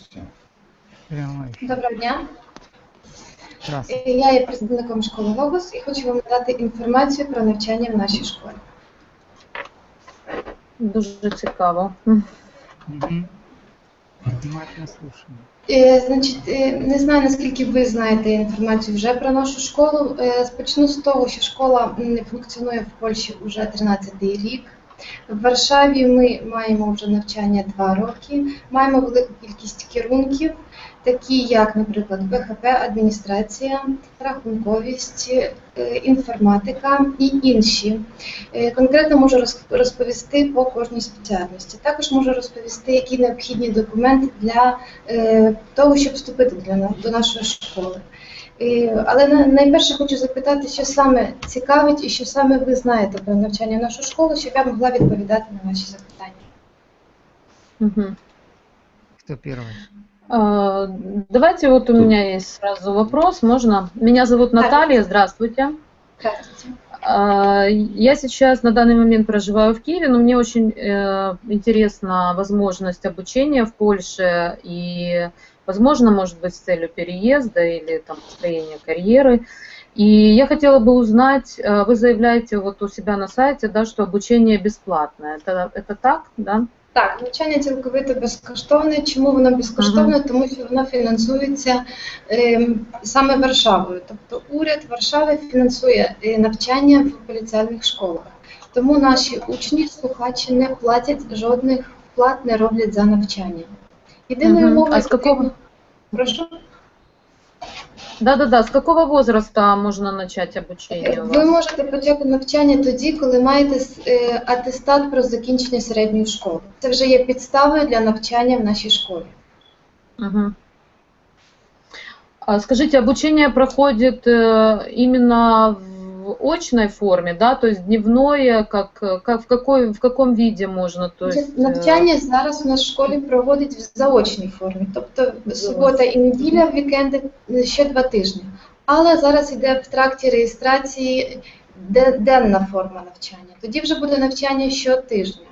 Все. Доброго дня. Здравствуйте. Е, Я є представником школи Логос і хочу вам надати інформацію про навчання в нашій школі. Дуже цікаво. Е, Значить, е, не знаю наскільки ви знаєте інформацію вже про нашу школу. Е, Почну з того, що школа функціонує в Польщі вже 13-й рік. В Варшаві ми маємо вже навчання 2 роки, маємо велику кількість керунків, такі як, наприклад, БХП, адміністрація, рахунковість, е, інформатика і інші. Е, Конкретно можу розповісти по кожній спеціальності. Також можу розповісти, які необхідні документи для е, того, щоб вступити до нашої школи. Е, Але на- найперше хочу запитати, що саме цікавить і що саме ви знаєте про навчання в нашу школу, щоб я могла відповідати на ваші запитання. Мгм. Кто первый? А, Давайте вот у меня есть сразу вопрос, можно? Меня зовут Наталья, здравствуйте. Здравствуйте. А, Я сейчас на данный момент проживаю в Киеве, но мне очень э, интересна возможность обучения в Польше и, возможно, может быть, с целью переезда или там построения карьеры. И я хотела бы узнать, э, вы заявляете вот у себя на сайте, да, что обучение бесплатное. Это, это так, да? Так, навчання цілковито безкоштовне. Чому воно безкоштовне? Тому що воно фінансується ем, саме Варшавою. Тобто уряд Варшави фінансує е, навчання в поліціальних школах. Тому наші учні, слухачі не платять жодних вплат, не роблять за навчання. Єдиною Мгм. мовою А з какого- Прошу. Да-да-да, с какого возраста можно начать обучение у Ви можете почати навчання тоді, коли маєте е, атестат про закінчення середньої школи. Це вже є підставою для навчання в нашій школі. Мгм. А Скажите, обучение проходит именно в очной форме, да, то есть дневное, как, как в какой в каком виде можно, то есть э, Навчання зараз у нас в школі проводять в заочній формі, тобто субота і неділя, вікенди е, ще два тижні. Але зараз йде в тракті реєстрації денна форма навчання. Тоді вже буде навчання щотижня.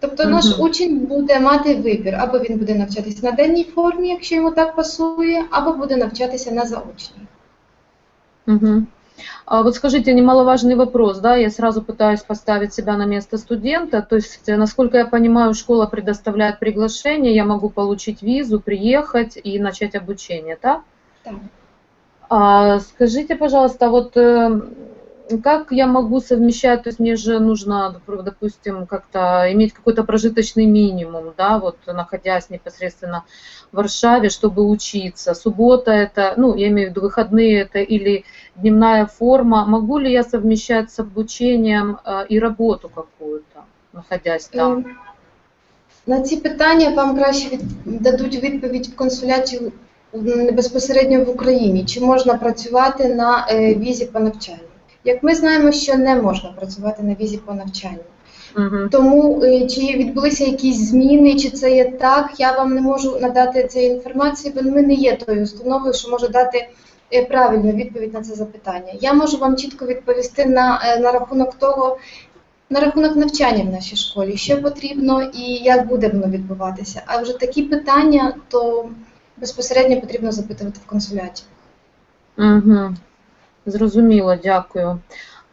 Тобто наш Мгм. учень буде мати вибір, або він буде навчатися на денній формі, якщо йому так пасує, або буде навчатися на заочній. Мгм. А вот скажите, немаловажный вопрос, да, я сразу пытаюсь поставить себя на место студента, то есть, насколько я понимаю, школа предоставляет приглашение, я могу получить визу, приехать и начать обучение, да? Так. А, скажите, пожалуйста, вот э, как я могу совмещать, то есть мне же нужно, доп- допустим, как-то иметь какой-то прожиточный минимум, да, вот находясь непосредственно в Варшаве, чтобы учиться. Суббота это, ну, я имею в виду выходные это или дневная форма. Могу ли я совмещать с обучением э, и работу какую-то, находясь там? Ем, На ці питання вам краще від... дадуть відповідь в консуляті м, безпосередньо в Україні. Чи можна працювати на е, візі по навчанню? Як ми знаємо, що не можна працювати на візі по навчанню. Мгм. Тому е, чи відбулися якісь зміни, чи це є так, я вам не можу надати цієї інформації, бо ми не є тою установою, що може дати е, правильну відповідь на це запитання. Я можу вам чітко відповісти на, е, на рахунок того, на рахунок навчання в нашій школі, що потрібно і як буде воно відбуватися. А вже такі питання, то безпосередньо потрібно запитувати в консуляті. Угу. Зрозуміло, дякую.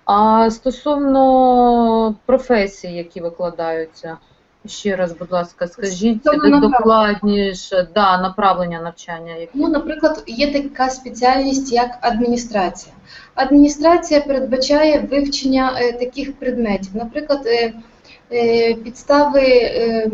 А стосовно професій, які викладаються, ще раз, будь ласка, скажіть Стосовно докладніше, да, направлення навчання. які. Ну, наприклад, є така спеціальність, як адміністрація. Адміністрація передбачає вивчення е, таких предметів, наприклад, е, е, підстави е,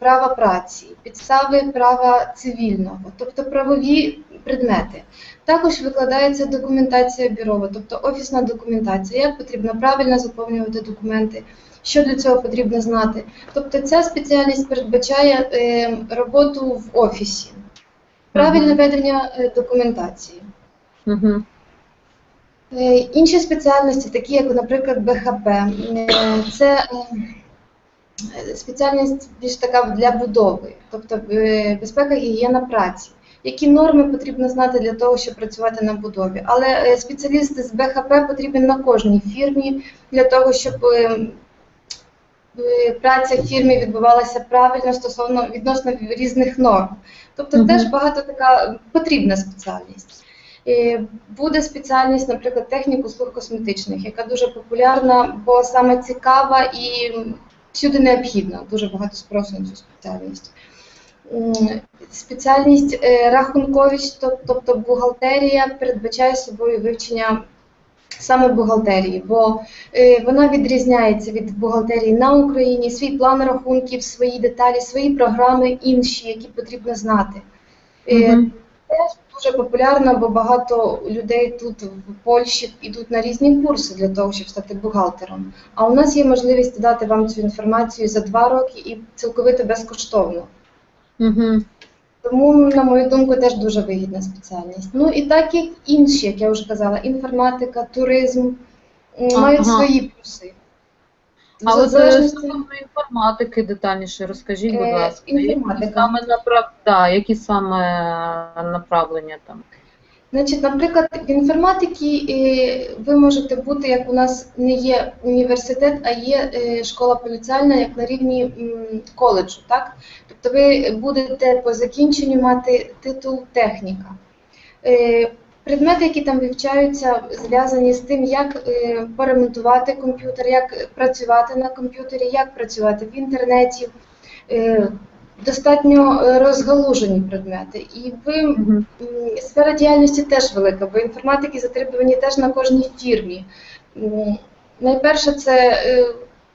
права праці, підстави права цивільного, тобто правові предмети. Також викладається документація бюрова, тобто офісна документація, як потрібно правильно заповнювати документи, що для цього потрібно знати. Тобто ця спеціальність передбачає е, роботу в офісі. Правильне ведення е, документації. Е, Інші спеціальності, такі як, наприклад, БХП, е, це спеціальність більш така для будови, тобто е, безпека гігієна праці. Які норми потрібно знати для того, щоб працювати на будові? Але е, спеціаліст з БХП потрібен на кожній фірмі для того, щоб е, праця в фірмі відбувалася правильно стосовно відносно різних норм. Тобто Мгм. теж багато така потрібна спеціальність. Буде спеціальність, наприклад, технік услуг косметичних, яка дуже популярна, бо саме цікава і всюди необхідна. Дуже багато спросу на цю спеціальність. Спеціальність е, рахунковість, тобто бухгалтерія, передбачає собою вивчення саме бухгалтерії, бо е, вона відрізняється від бухгалтерії на Україні, свій план рахунків, свої деталі, свої програми інші, які потрібно знати. Мгм. Теж дуже популярна, бо багато людей тут в Польщі йдуть на різні курси для того, щоб стати бухгалтером. А у нас є можливість дати вам цю інформацію за два роки і цілковито безкоштовно. Мгм. Тому, на мою думку, теж дуже вигідна спеціальність. Ну і так як інші, як я вже казала, інформатика, туризм мають Ага. свої плюси. А от стосовно інформатики детальніше розкажіть, будь Е, ласка, які саме направ... да, які саме направлення там? Значить, наприклад, в інформатиці е, ви можете бути, як у нас не є університет, а є е, школа поліціальна, як на рівні коледжу. Так? Тобто ви будете по закінченню мати титул техніка. Предмети, які там вивчаються, зв'язані з тим, як е, поремонтувати комп'ютер, як працювати на комп'ютері, як працювати в інтернеті. Е, Достатньо е, розгалужені предмети. І ви. М, Сфера діяльності теж велика, бо інформатики затребувані теж на кожній фірмі. Найперше, це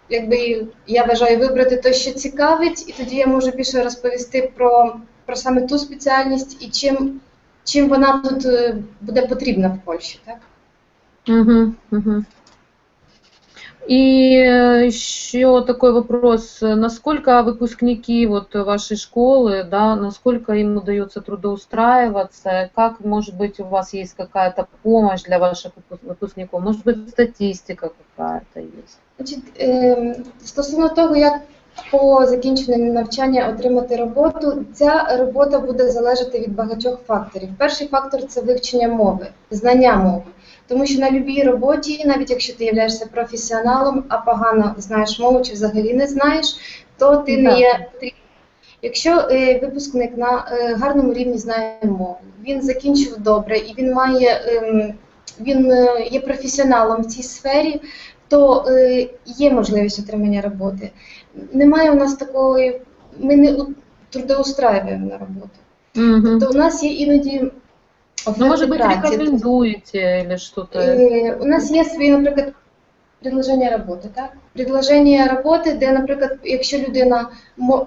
якби я вважаю вибрати те, що цікавить, і тоді я можу більше розповісти про, про саме ту спеціальність і чим, чим вона тут буде потрібна в Польщі. Так? Мгм, мгм. И э, еще такой вопрос. Насколько выпускники вот вашей школы, да, насколько им удается трудоустраиваться? Как, может быть, у вас есть какая-то помощь для ваших выпу- выпускников? Может быть, статистика какая-то есть? Значить, е, стосовно того, як по закінченню навчання отримати роботу, ця робота буде залежати від багатьох факторів. Перший фактор це вивчення мови, знання мови. Тому що на будь-якій роботі, навіть якщо ти являєшся професіоналом, а погано знаєш мову чи взагалі не знаєш, то ти не є. Якщо е, випускник на е, гарному рівні знає мову, він закінчив добре і він має ем, він е, є професіоналом в цій сфері, то є можливість отримання роботи. Немає у нас такої, ми не трудоустраюємо на роботу. Мгм. То у нас є іноді Ну, оферти может быть, праці. рекомендуете или что-то? Е, У нас є свої, наприклад, предложення роботи, так? Предложення роботи, де, наприклад, якщо людина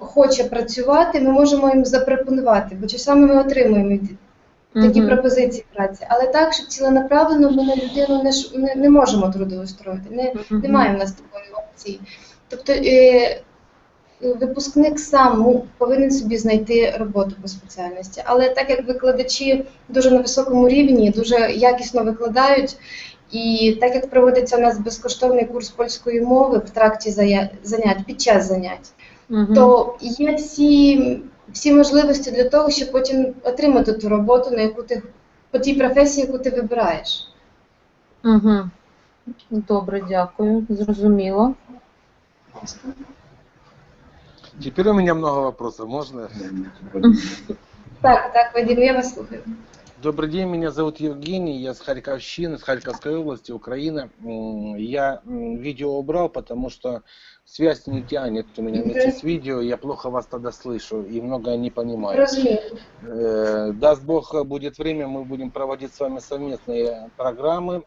хоче працювати, ми можемо їм запропонувати, бо часами ми отримуємо такі Мгм. пропозиції праці. Але так, щоб ціленаправленно ми на людину не, не, не можемо трудоустроїти. Не, Мгм. немає в нас такої опції. Тобто е, випускник сам повинен собі знайти роботу по спеціальності. Але так як викладачі дуже на високому рівні, дуже якісно викладають, і так як проводиться у нас безкоштовний курс польської мови в тракті занять під час занять, Мгм. то є всі, всі можливості для того, щоб потім отримати ту роботу, на яку ти по тій професії, яку ти вибираєш. Мгм. Добре, дякую. Зрозуміло. Теперь у меня много вопросов, можно? Так, так, Вадим, я вас слушаю. Добрый день, меня зовут Евгений, я с Харьковщины, с Харьковской области, Украина. Я видео убрал, потому что связь не тянет у меня вместе с видео, я плохо вас тогда слышу и многое не понимаю. Розумію. Э, Даст Бог, будет время, мы будем проводить с вами совместные программы,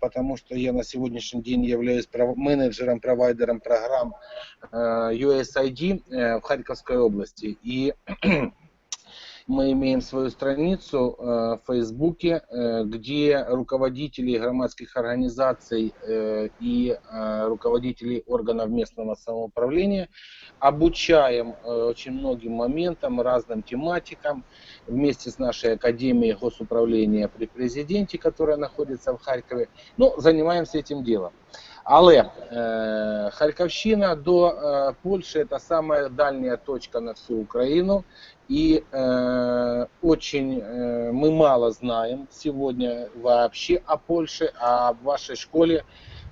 потому что я на сегодняшний день являюсь менеджером, провайдером программ э, USID э, в Харьковской области. И мы имеем свою страницу э, в Фейсбуке, э, где руководители громадских организаций э, и руководители органов местного самоуправления обучаем очень многим моментам, разным тематикам вместе с нашей Академией госуправления при президенте, которая находится в Харькове. Ну, занимаемся этим делом. Але е, Харківщина до е, Польши это самая дальняя точка на всю Украину. И э, очень э, мы мало знаем сегодня вообще о Польше, а в вашей школе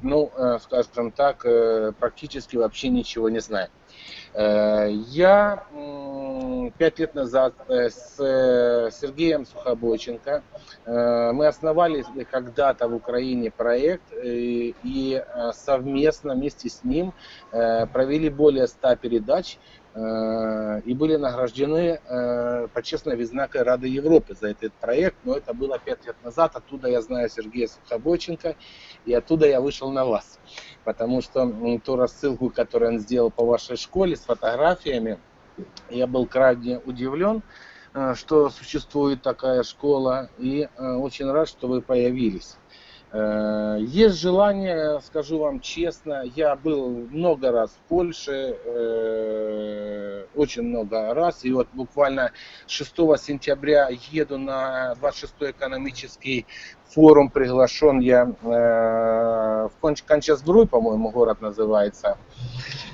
Ну, э, скажем так, э, практически вообще ничего не знаю. Э, Я пять лет назад с Сергеем Сухобойченко э, мы основали когда-то в Украине проект и совместно вместе с ним провели более 100 передач и были награждены э, почестной визнакой Рады Европы за этот проект, но это было пять лет назад, оттуда я знаю Сергея Сухобойченко, и оттуда я вышел на вас, потому что ту рассылку, которую он сделал по вашей школе с фотографиями, я был крайне удивлен, э, что существует такая школа, и э, очень рад, что вы появились. Э, Есть желание, скажу вам честно, я был много раз в Польше, э, очень много раз, и вот буквально 6 сентября еду на 26-й экономический форум, приглашен я э, в Конч- Кончасбруй, по-моему, город называется,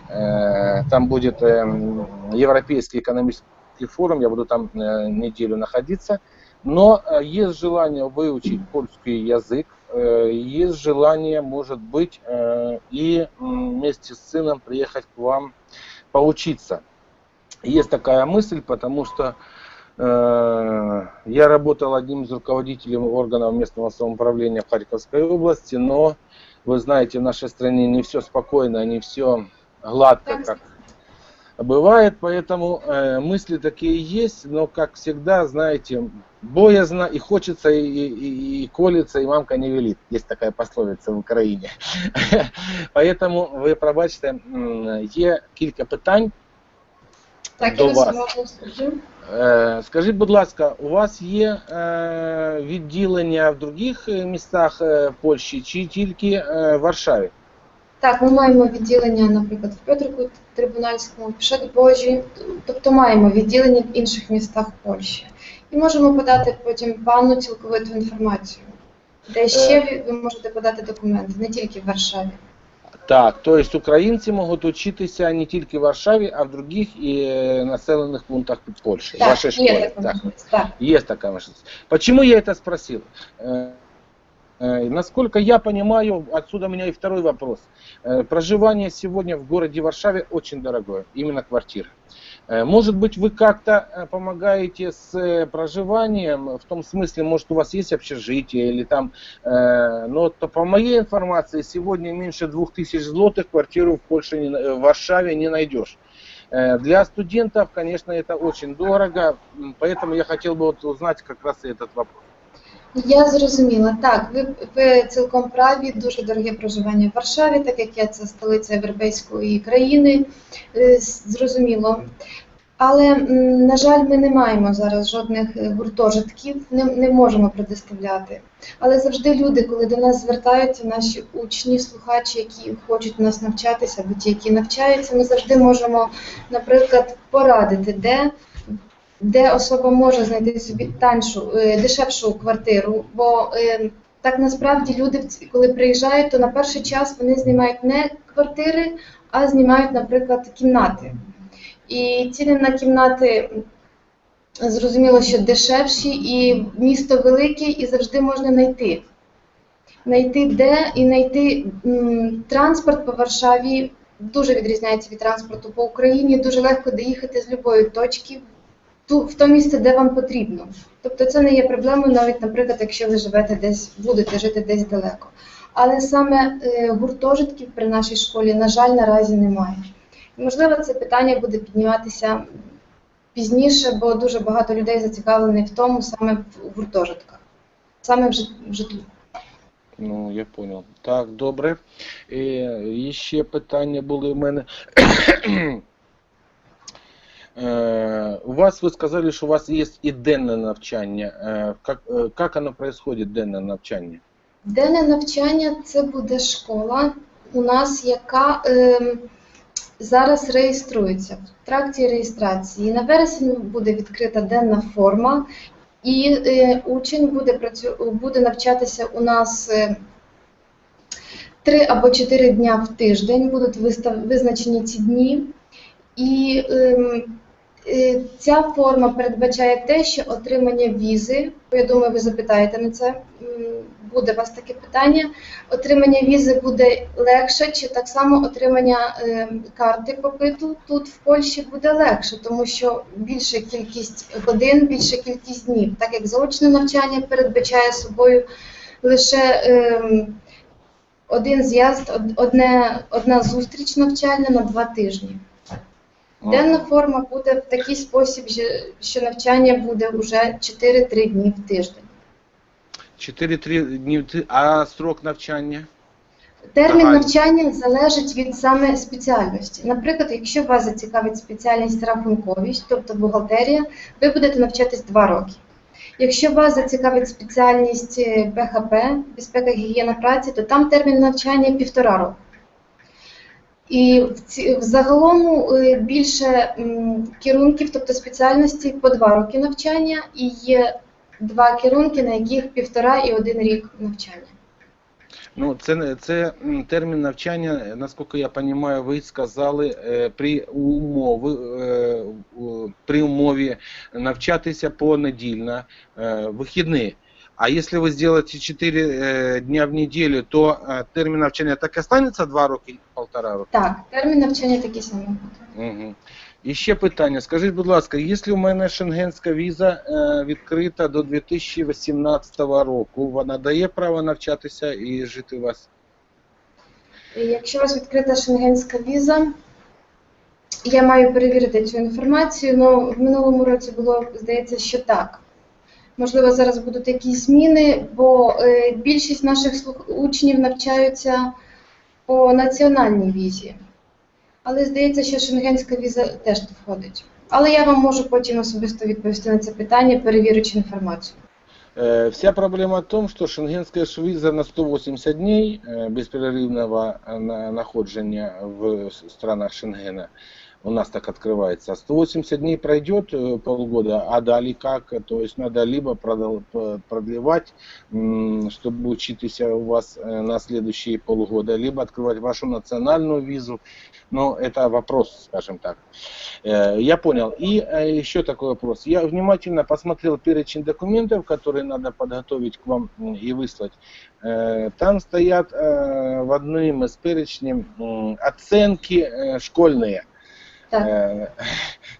там будет Европейский экономический форум, я буду там неделю находиться, но есть желание выучить польский язык, есть желание, может быть, э, и вместе с сыном приехать к вам поучиться. Есть такая мысль, потому что э, я работал одним из руководителей органов местного самоуправления в Харьковской области, но вы знаете, в нашей стране не все спокойно, не все гладко, как бывает, поэтому э, мысли такие есть, но как всегда, знаете, боязно и хочется, и, и, и колется, и мамка не велит. Есть такая пословица в Україні. Поэтому ви пробачте, м, є кілька питань. Так, До я вас. вас уважно скажу. Е, Скажіть, будь ласка, у вас є е, відділення в других е, містах е, Польщі чи тільки е, в Варшаві? Так, ми маємо відділення, наприклад, в Петрику Трибунальському, в Пшетбожі, тобто маємо відділення в інших містах Польщі. І можемо подати потім пану цілковиту інформацію, де ще ви- ви можете подати документи, не тільки в Варшаві. Так, то есть українці можуть учитися не тільки в Варшаві, а в других і е, населених пунктах Польщі, в вашій Так, школі. є така Так. можливість. Так. Есть такая возможность. Почему я это спросил? Э, э, Насколько я понимаю, отсюда у меня и второй вопрос. Э, Проживание сегодня в городе Варшаве очень дорогое, именно квартира. Э, Может быть, вы как-то э, помогаете с э, проживанием, в том смысле, может, у вас есть общежитие или там, но то по моей информации, сегодня меньше 2000 злотых квартиру в Польше, в Варшаве не найдешь. Для студентов, конечно, это очень дорого, поэтому я хотел бы вот узнать как раз этот вопрос. Я зрозуміла. Так, ви, ви цілком праві, дуже дороге проживання в Варшаві, так як я це столиця європейської країни. Е, Зрозуміло. Але, на жаль, ми не маємо зараз жодних е, гуртожитків, не, не можемо предоставляти. Але завжди люди, коли до нас звертаються, наші учні, слухачі, які хочуть у нас навчатися, або ті, які навчаються, ми завжди можемо, наприклад, порадити, де де особа може знайти собі таншу, е, дешевшу квартиру. Бо е, так насправді люди, коли приїжджають, то на перший час вони знімають не квартири, а знімають, наприклад, кімнати. І ціни на кімнати зрозуміло, що дешевші, і місто велике, і завжди можна знайти. Знайти де і знайти транспорт по Варшаві дуже відрізняється від транспорту по Україні. Дуже легко доїхати з будь-якої точки ту- в то місце, де вам потрібно. Тобто це не є проблемою, навіть, наприклад, якщо ви живете десь, будете жити десь далеко. Але саме е, гуртожитків при нашій школі, на жаль, наразі немає. І, Можливо, це питання буде підніматися пізніше, бо дуже багато людей зацікавлені в тому саме в гуртожитках, саме в жит- в житлі. Ну, я понял. Так, добре. І ще питання були в мене. Е, У вас ви сказали, що у вас є і денне навчання. Как, воно происходит, денне навчання? Денне навчання це буде школа у нас, яка ем, зараз реєструється в тракті реєстрації. На вересень буде відкрита денна форма, і е, учень буде працю... буде навчатися у нас е, три або чотири дня в тиждень. Будуть вистав... визначені ці дні. І ем, Е, Ця форма передбачає те, що отримання візи, я думаю, ви запитаєте на це, буде у вас таке питання. Отримання візи буде легше, чи так само отримання е, карти попиту тут в Польщі буде легше, тому що більша кількість годин, більша кількість днів, так як заочне навчання передбачає собою лише ем, один з'їзд, од- одне, одна зустріч навчальна на два тижні. Денна форма буде в такий спосіб, що- навчання буде вже 4-3 дні в тиждень. 4-3 дні, в ти- а срок навчання? Термін Ага. навчання залежить від саме спеціальності. Наприклад, якщо вас зацікавить спеціальність рахунковість, тобто бухгалтерія, ви будете навчатись 2 роки. Якщо вас зацікавить спеціальність е, БХП, безпека гігієна праці, то там термін навчання півтора року. І в ці- загалом е, більше керунків, тобто спеціальностей по два роки навчання, і є два керунки, на яких півтора і один рік навчання. Ну, це, це термін навчання, наскільки я розумію, ви сказали е, при умови, е, при умові навчатися понедільно, вихідні. А якщо ви зробите 4 е, дня в неділю, то е, термін навчання так і останеться 2 роки, півтора роки? Так, термін навчання такий самий буде. Угу. І ще питання. Скажіть, будь ласка, якщо у мене шенгенська віза е, відкрита до 2018 року, вона дає право навчатися і жити у вас? Якщо у вас відкрита шенгенська віза, я маю перевірити цю інформацію, але в минулому році було, здається, що так. Можливо, зараз будуть якісь зміни, бо е, більшість наших слух- учнів навчаються по національній візі. Але здається, що шенгенська віза теж тут входить. Але я вам можу потім особисто відповісти на це питання, перевірюючи інформацію. Э, Вся проблема в том, что шенгенская ж виза на 180 дней э, беспрерывного э, на- находжения в с- странах Шенгена у нас так открывается. 180 дней пройдет э, полгода, а далее как? То есть надо либо продлевать, чтобы учиться у вас э, на следующие полгода, либо открывать вашу национальную визу. Но это вопрос, скажем так. Э, Я понял. И еще такой вопрос. Я внимательно посмотрел перечень документов, которые надо подготовить к вам и выслать. Там стоят в одном из перечней оценки школьные. Так. Э,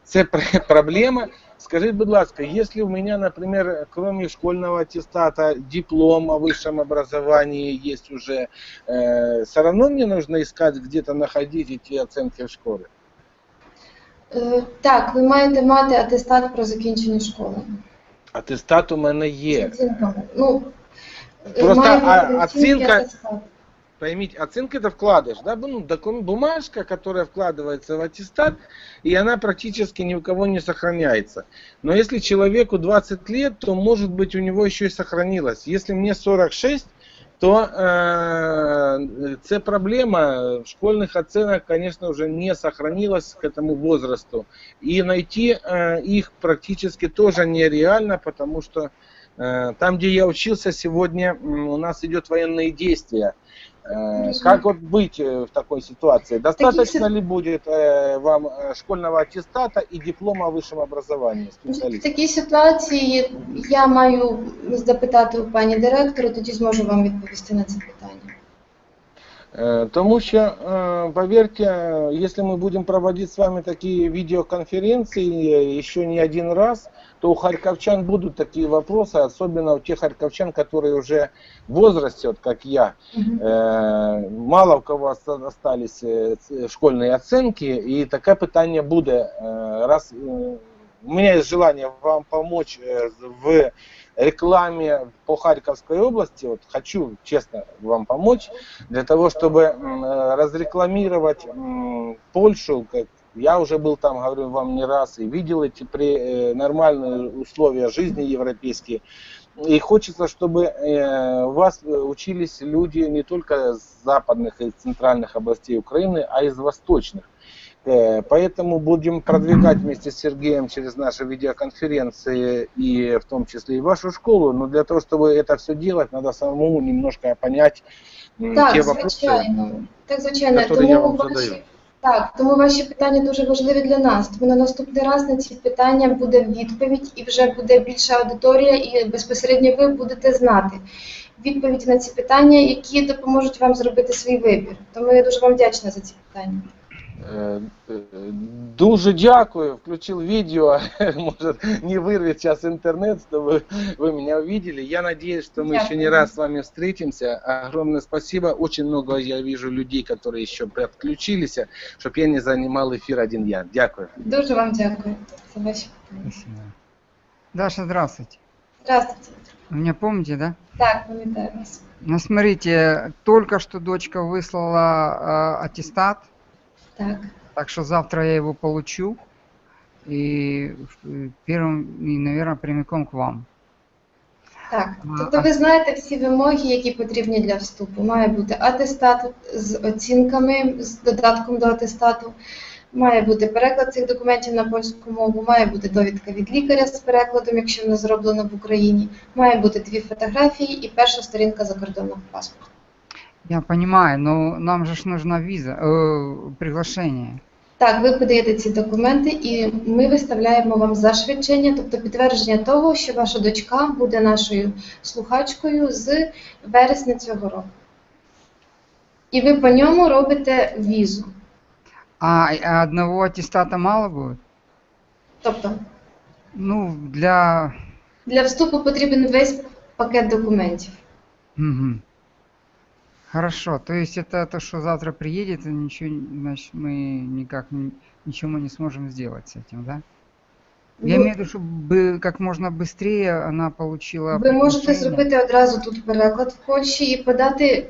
Це пр- проблема. Скажіть, будь ласка, если у меня, например, кроме школьного аттестата, диплом о высшем образовании есть уже, э, все равно мне нужно искать где-то находить эти оценки в школе? Е, Так, ви маєте мати атестат про закінчення школи. Атестат у мене З є. оцінками. Ну, Просто має бути а- оцінки оцінка- атестату. Поймите, оценка это вкладыш, да, ну, бумажка, которая вкладывается в аттестат, и она практически ни у кого не сохраняется. Но если человеку 20 лет, то может быть у него еще и сохранилось. Если мне 46, то э, це проблема школьных оценок, конечно, уже не сохранилась к этому возрасту. И найти э, их практически тоже нереально, потому что э, там, где я учился сегодня, у нас идет военные действия. Э, Разумею. Как вот быть э, в такой ситуации? Достаточно сит- ли будет э, вам э, школьного аттестата и диплома о высшем образовании В специалиста? такій ситуації я маю запитати у пані директора, тоді зможу вам відповісти на це питання. Е, Тому що, е, повірте, е, якщо ми будемо проводити з вами такі відеоконференції е, ще не один раз, то у харьковчан будут такие вопросы, особенно у тех харьковчан, которые уже в возрасте, вот как я. Е, мало в кого оста- остались е, ц- школьні оценки, і таке питання буде. Е, Раз е, у меня есть желание вам помочь э, в рекламе по Харьковской области. Вот хочу честно вам помочь для того, чтобы э, разрекламировать Польшу. Как я уже был там, говорю вам не раз, и видел эти при, э, нормальные условия жизни европейские. И хочется, чтобы э, у вас э, учились люди не только с западных и центральных областей Украины, а из восточных. Э, Поэтому будем продвигать вместе с Сергеем через наши видеоконференции и в том числе и вашу школу. Но для того, чтобы это все делать, надо самому немножко понять м, те Так, вопросы. звичайно. Так, звичайно. я Тому вам ваші, задаю. Так, тому ваші питання дуже важливі для нас. Тому на наступний раз на ці питання буде відповідь, і вже буде більша аудиторія, і безпосередньо ви будете знати відповіді на ці питання, які допоможуть вам зробити свій вибір. Тому я дуже вам вдячна за ці питання. Е, е, Дуже дякую, включил видео, может не вырвет сейчас интернет, чтобы вы меня увидели. Я надеюсь, что мы еще не раз с вами встретимся. Огромное спасибо. Очень много я вижу людей, которые еще подключились, чтобы я не занимал эфир один я. Дякую. Дуже вам дякую за. Спасибо. Даша, здравствуйте. Здравствуйте. Меня помните, да? Так, пам'ятаю вас. Ну, смотрите, только что дочка выслала э, аттестат, Так. так что завтра я его получу. И э, первым, и, наверное, прямиком к вам. Так, тобто ви знаєте всі вимоги, які потрібні для вступу. Має бути атестат з оцінками, з додатком до атестату, має бути переклад цих документів на польську мову, має бути довідка від лікаря з перекладом, якщо воно зроблено в Україні, має бути дві фотографії і перша сторінка закордонного паспорту. Я понимаю, но нам же ж нужна виза, э, приглашение. Так, ви подаєте ці документи, і ми виставляємо вам зашвидчення, тобто підтвердження того, що ваша дочка буде нашою слухачкою з вересня цього року. І ви по ньому робите візу. А, а одного аттестата мало будет? Тобто Ну, для... для вступу потрібен весь пакет документів. Мгм. Хорошо, то есть это то, что завтра приедет, и ничего, не- значит, мы никак не, ничего мы не сможем сделать с этим, да? Я Ви, имею в виду, чтобы как можно быстрее она получила ви можете приглашение. зробити одразу тут переклад в Польщі і подати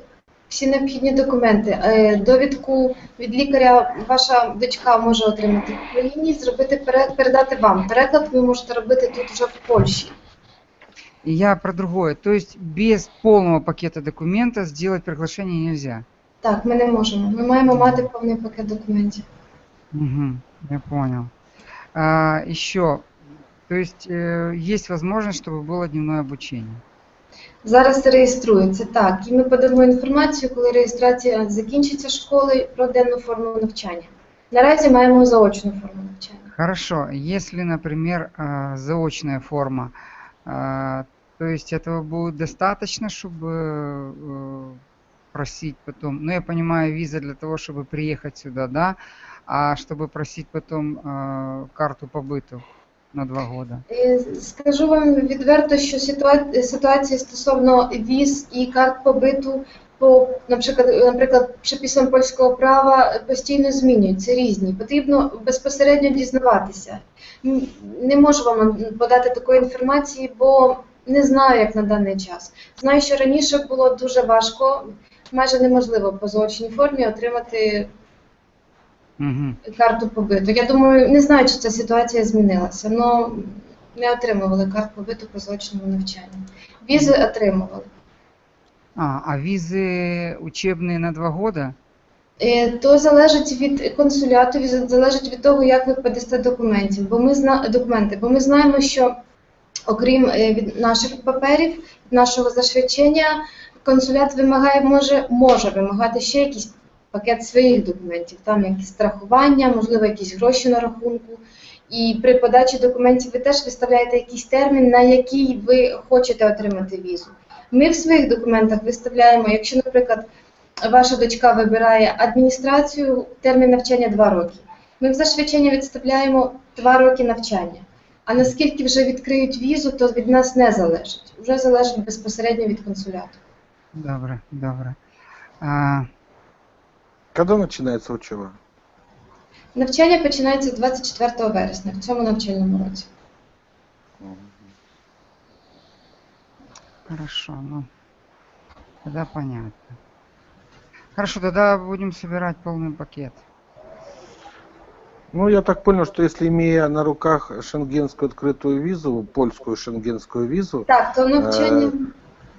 всі необхідні документи. Е, Довідку від лікаря ваша дочка може отримати в Україні, зробити пере- передати вам. Переклад ви можете робити тут вже в Польщі. И Я про другое. То есть без полного пакета документа сделать приглашение нельзя. Так, ми не можемо. Ми маємо мати повний пакет документів. Угу, я понял. А, еще, то есть э, есть возможность, чтобы было дневное обучение. Зараз реєструється так, і ми подамо інформацію, коли реєстрація закінчиться школи про денну форму навчання. Наразі маємо заочну форму навчання. Хорошо, если, например, а, заочная форма, а, то есть этого будет достаточно, чтобы э, просить потом, ну я понимаю, виза для того, чтобы приехать сюда, да, а чтобы просить потом э, карту побыту на два года. Е, Скажу вам відверто, що ситуа- ситуація стосовно віз і карт побиту по, наприклад, наприклад, приписам польського права постійно змінюються різні. Потрібно безпосередньо дізнаватися. Не можу вам подати такої інформації, бо не знаю, як на даний час. Знаю, що раніше було дуже важко, майже неможливо по заочній формі отримати Мгм. карту побиту. Я думаю, не знаю, чи ця ситуація змінилася, але не отримували карт побиту по заочному навчанню. Візи отримували. А, а визы учебные на два года? Е, То залежить від консуляту, залежить від того, як ви подасте документів. Бо ми зна... документи, бо ми знаємо, що окрім е, від наших паперів, від нашого зашвидчення, консулят вимагає, може, може вимагати ще якийсь пакет своїх документів, там якісь страхування, можливо, якісь гроші на рахунку. І при подачі документів ви теж виставляєте якийсь термін, на який ви хочете отримати візу. Ми в своїх документах виставляємо, якщо, наприклад, ваша дочка вибирає адміністрацію, термін навчання 2 роки. Ми в зашвидчення відставляємо 2 роки навчання. А наскільки вже відкриють візу, то від нас не залежить. Вже залежить безпосередньо від консуляту. Добре, добре. А, Когда начинается учеба? Навчання починається 24 вересня в цьому навчальному році. Хорошо, ну, тогда понятно. Хорошо, тогда будем собирать полный пакет. Ну, я так понял, что если имея на руках шенгенскую открытую визу, польскую шенгенскую визу, Так, то навчання.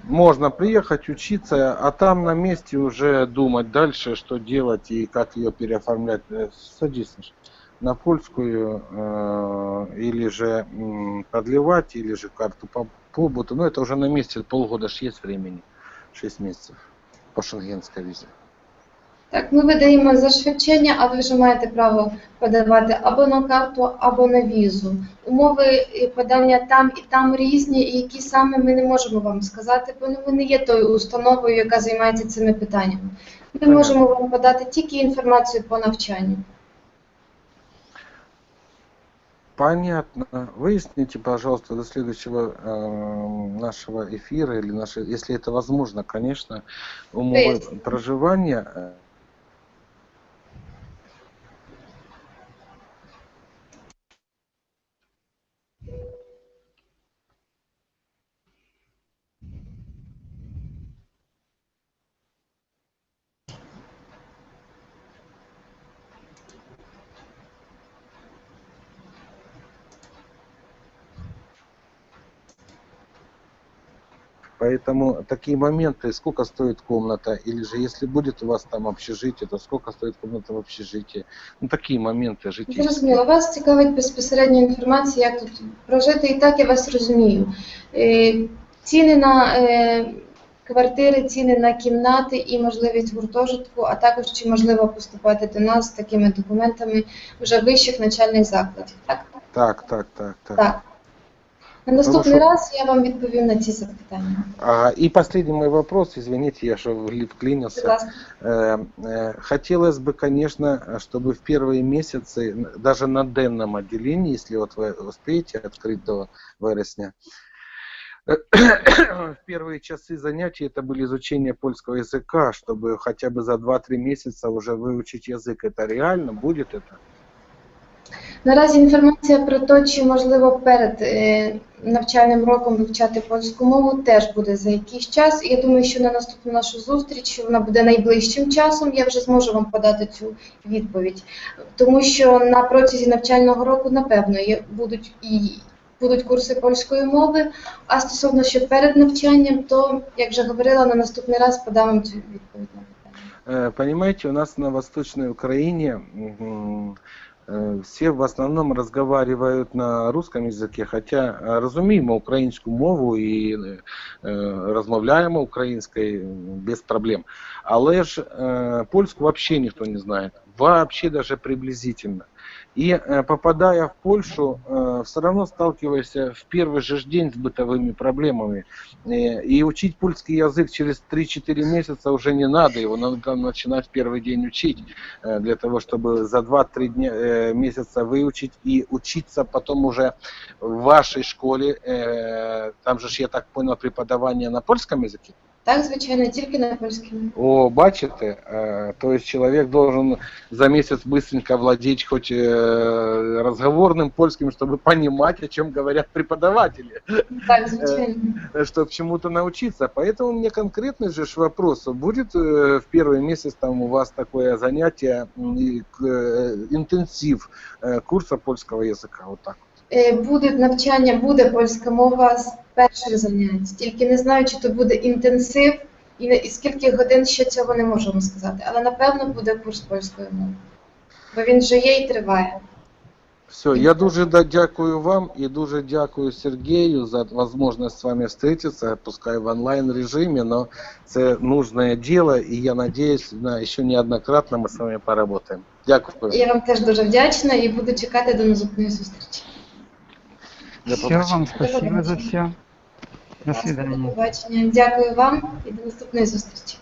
можно приехать, учиться, а там на месте уже думать дальше, что делать и как ее переоформлять. Э, Садись, Саша. на польскую, э, или же м, продлевать, или же карту по побыту. Но это уже на месте, полгода ж есть времени, 6 месяцев по шенгенской визе. Так, ми видаємо зашвидчення, а ви вже маєте право подавати або на карту, або на візу. Умови е, подання там і там різні, і які саме ми не можемо вам сказати, бо ми не є тою установою, яка займається цими питаннями. Ми можемо вам подати тільки інформацію по навчанню. Понятно. Выясните, пожалуйста, до следующего э, нашего эфира, или наше, если это возможно, конечно, умовы Выясню. проживания. Поэтому такие моменты, сколько стоит комната, или же если будет у вас там общежитие, то сколько стоит комната в общежитии. Ну, такие моменты житейские. Зрозуміло, вас цікавить безпосередньо інформація, як тут прожити, і так я вас розумію. Е, Ціни на е, квартири, ціни на кімнати і можливість гуртожитку, а також чи можливо поступати до нас з такими документами вже вищих навчальних закладів. Так? Так, так, так, так. Так. На наступний Хорошо. раз я вам відповім на ці запитання. А, и последний мой вопрос, извините, я что Будь вклинился. ласка. Э, э, Хотелось бы, конечно, чтобы в первые месяцы, н- даже на денном отделении, если вот вы успеете открыть до вересня, в первые часы занятий это были изучение польского языка, чтобы хотя бы за 2-3 месяца уже выучить язык. Это реально будет это? Наразі інформація про те, чи можливо перед е, навчальним роком вивчати польську мову, теж буде за якийсь час. Я думаю, що на наступну нашу зустріч вона буде найближчим часом. Я вже зможу вам подати цю відповідь, тому що на протязі навчального року, напевно, будуть і будуть курси польської мови. А стосовно ще перед навчанням, то як вже говорила, на наступний раз подам вам цю відповідь на питання. Э, Понимаете, у нас на Восточной Украине все в основном разговаривают на русском языке, хотя э, розуміємо українську мову і е, розмовляємо українською без проблем. Але ж е, польську вообще никто не знает, вообще даже приблизительно. И э, попадая в Польшу, э, все равно сталкиваешься в первый же ж день с бытовыми проблемами. Э, И учить польский язык через 3-4 месяца уже не надо, его надо начинать в первый день учить, э, для того, чтобы за 2-3 дня, э, месяца выучить и учиться потом уже в вашей школе, э, там же, ж, я так понял, преподавание на польском языке. Так, звичайно, тільки на польській мові. О, бачите, э, то есть человек должен за месяц быстренько владеть хоть э, разговорным польским, чтобы понимать, о чем говорят преподаватели, Так, звичайно. чтобы чему-то научиться. Поэтому у меня конкретный же ж вопрос. Будет э, в первый месяц там у вас такое занятие, м, и, к- э, интенсив э, курса польского языка, вот так. Е, Буде навчання, буде польська мова з перших занять. Тільки не знаю, чи то буде інтенсив і, і скільки годин ще цього не можемо сказати. Але напевно буде курс польської мови. Бо він вже є і триває. Все, я дуже дякую вам і дуже дякую Сергею за можливість з вами встретиться, пускай в онлайн режимі, но це нужное дело, і я надеюсь, на ще неоднократно ми з вами поработаем. Дякую. Я вам теж дуже вдячна і буду чекати до наступної зустрічі. До Все, вам спасибо за все. До До свидания. Дякую вам і до наступної зустрічі.